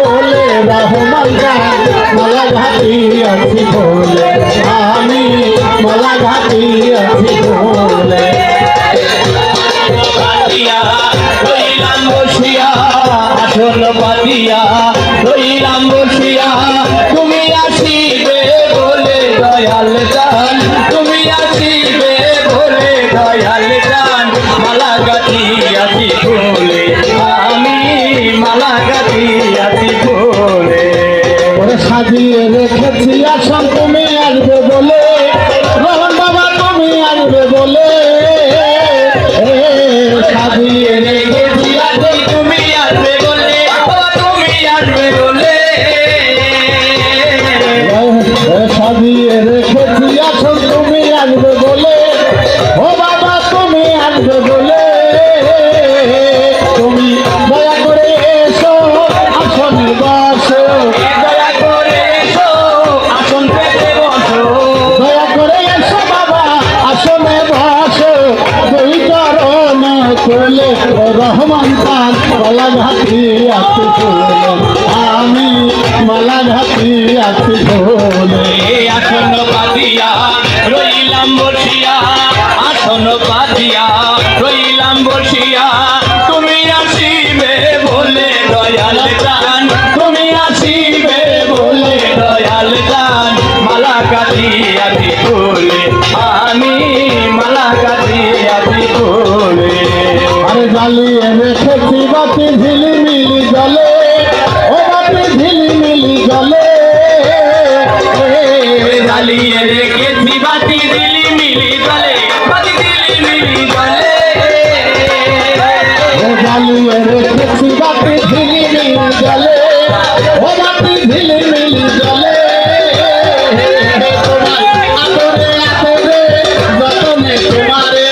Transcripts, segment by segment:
বলে রহমান যান মালা ঘাটি আছি বলে বসিয়া আসন পাতিয়া, রইলাম বসিয়া। তুমি আসিবে বলে দয়াল জান তুমি আসিবে বলে দয়াল জান মালা গাছি আছি বলে আমি মালা গাছি আছি বলে সাজিয়ে রেখেছি আসন তুমি আসবে বলে সাজিয়ে রেখেছি আসন তুমি আসবে বলে। ও বাবা, তুমি আসবে বলে। তুমি দয়া করে এসো, আসনে বসো। দয়া করে এসো, আসন দয়া করে এসো বাবা, আসনে বসো। দুই চরণ ও রহমান খান মালা ঘাটি বলে। আমি মালা ঘাটি আছি আসন পাতিয়া রইলাম বসিয়া। তুমি আসিবে বলে দয়াল জান তুমি আসিবে বলে দয়াল মালা আমি মালা কাটি আছি বলে আরে জ্বালিয়ে রেখেছি বাতি ঝিলিমিলি জলে ও বাতি ঝিলিমিলি জলে। জ্বালিয়ে রেখেছি বাতি দিলি জ্বালিয়ে রেখেছি বাতি ঝিলিমিলি জলে ও বাতি ঝিলিমিলি জলে। তোমার আদরে আদরে যতনে তোমারে।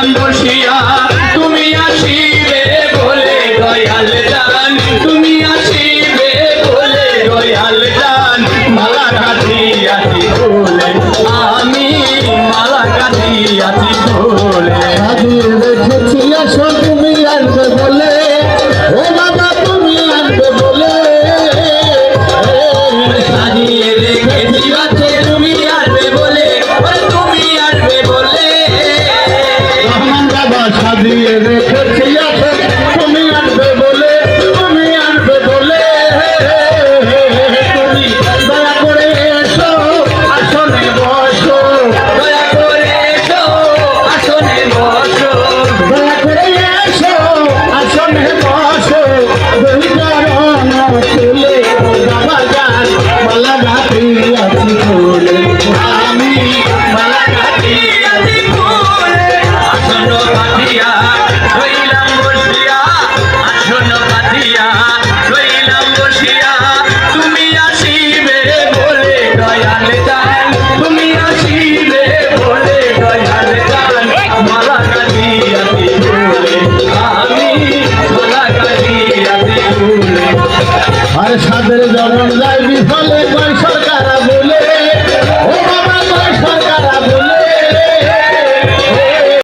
রইলাম বসিয়া, তুমি আসিবে বলে দয়াল জান। তুমি আসিবে বলে দয়াল জান। মালা কাটি আছি বলে? আমি মালা কাটি আমি মালা কাটি জনম যাই বিফলে সরকার বলে